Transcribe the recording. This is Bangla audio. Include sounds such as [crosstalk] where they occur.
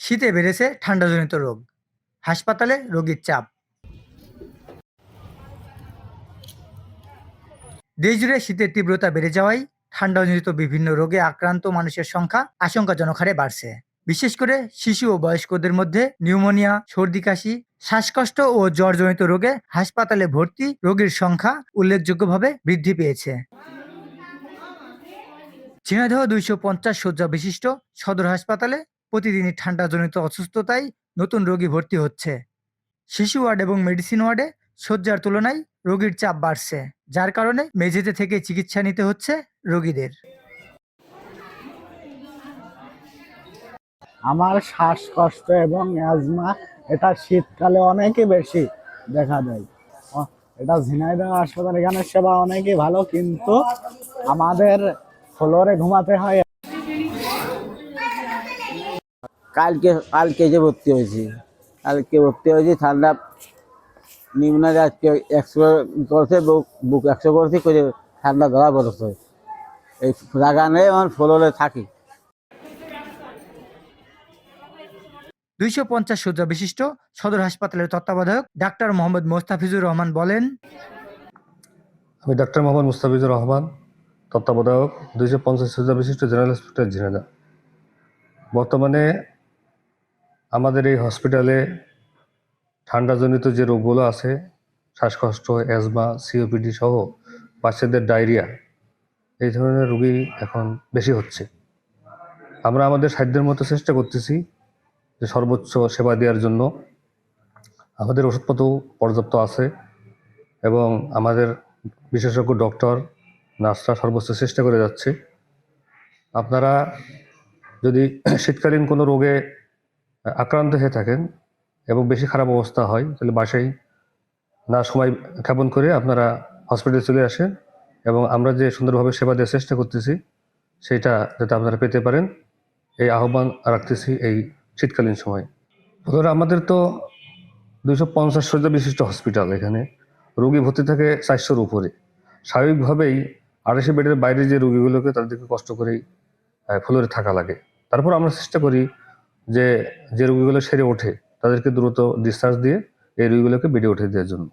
শীতে বেড়েছে ঠান্ডাজনিত রোগ। হাসপাতালে রোগীর চাপ। দেশজুড়ে শীতের তীব্রতা বেড়ে যাওয়ায় ঠান্ডাজনিত বিভিন্ন রোগে আক্রান্ত মানুষের সংখ্যা আশঙ্কাজনক হারে বাড়ছে। বিশেষ করে শিশু ও বয়স্কদের মধ্যে নিউমোনিয়া, সর্দি কাশি, শ্বাসকষ্ট ও জ্বরজনিত রোগে হাসপাতালে ভর্তি রোগীর সংখ্যা উল্লেখযোগ্যভাবে বৃদ্ধি পেয়েছে। ঝিনাইদহ দুইশো পঞ্চাশ শয্যা বিশিষ্ট সদর হাসপাতালে প্রতিদিনই ঠান্ডাজনিত অসুস্থতায় নতুন রোগী ভর্তি হচ্ছে। শিশু ওয়ার্ড এবং মেডিসিন ওয়ার্ডে শয্যার তুলনায় রোগীর চাপ বাড়ছে, যার কারণে মেঝেতে থেকে চিকিৎসা নিতে হচ্ছে রোগীদের। আমার শ্বাসকষ্ট এবং অ্যাজমা, এটা শীতকালে অনেকই বেশি দেখা যায় এটা ঝিনাইদহ হাসপাতাল এখানে সেবা অনেকই ভালো, কিন্তু আমাদের ফ্লোরে ঘুমাতে হয়। কালকে কালকে যে ভর্তি হয়েছি। কালকে ভর্তি হয়েছি ঠান্ডা নিম্নে আজকে একশো করছে বুক বুক একশো করছি করে ঠান্ডা ধরা পড়েছে এই নেই আমার ফ্লোরে থাকি। দুইশো পঞ্চাশ শয্যা বিশিষ্ট সদর হাসপাতালের তত্ত্বাবধায়ক ডাক্তার মোহাম্মদ মোস্তাফিজুর রহমান বলেন আমি ডাক্তার মোহাম্মদ মুস্তাফিজুর রহমান তত্ত্বাবধায়ক দুইশো পঞ্চাশ হাজার বিশিষ্ট জেনারেল হসপিটাল ঝিনাইদহ। বর্তমানে আমাদের এই হসপিটালে ঠান্ডাজনিত যে রোগগুলো আছে, শ্বাসকষ্ট অ্যাজমা সিওপিডি সহ বাচ্চাদের ডায়রিয়া এই ধরনের রোগী এখন বেশি হচ্ছে। আমরা আমাদের সাধ্যের মতো চেষ্টা করতেছি যে সর্বোচ্চ সেবা দেওয়ার জন্য। আমাদের ওষুধপত্র পর্যাপ্ত আছে এবং আমাদের বিশেষজ্ঞ ডক্টর নার্সরা সর্বোচ্চ চেষ্টা করে যাচ্ছে। আপনারা যদি [clears throat] শীতকালীন কোনো রোগে আক্রান্ত হয়ে থাকেন এবং বেশি খারাপ অবস্থা হয়, তাহলে বাসায় না সময় ক্ষেপণ করে আপনারা হসপিটালে চলে আসেন এবং আমরা যে সুন্দরভাবে সেবা দেওয়ার চেষ্টা করতেছি, সেটা যাতে আপনারা পেতে পারেন। এই আহ্বান রাখতেছি এই শীতকালীন সময়। ধরো আমাদের তো দুইশো পঞ্চাশ শয্যা বিশিষ্ট হসপিটাল এখানে। রোগী ভর্তি থাকে চারশোর উপরে। স্বাভাবিকভাবেই আড়াইশো বেডের বাইরে যে রোগীগুলোকে তাদেরকে কষ্ট করেই ফ্লোরে থাকা লাগে। তারপর আমরা চেষ্টা করি যে যে রোগীগুলো সেরে ওঠে, তাদেরকে দ্রুত ডিসচার্জ দিয়ে এই রোগীগুলোকে বেডে উঠে দেওয়ার জন্য।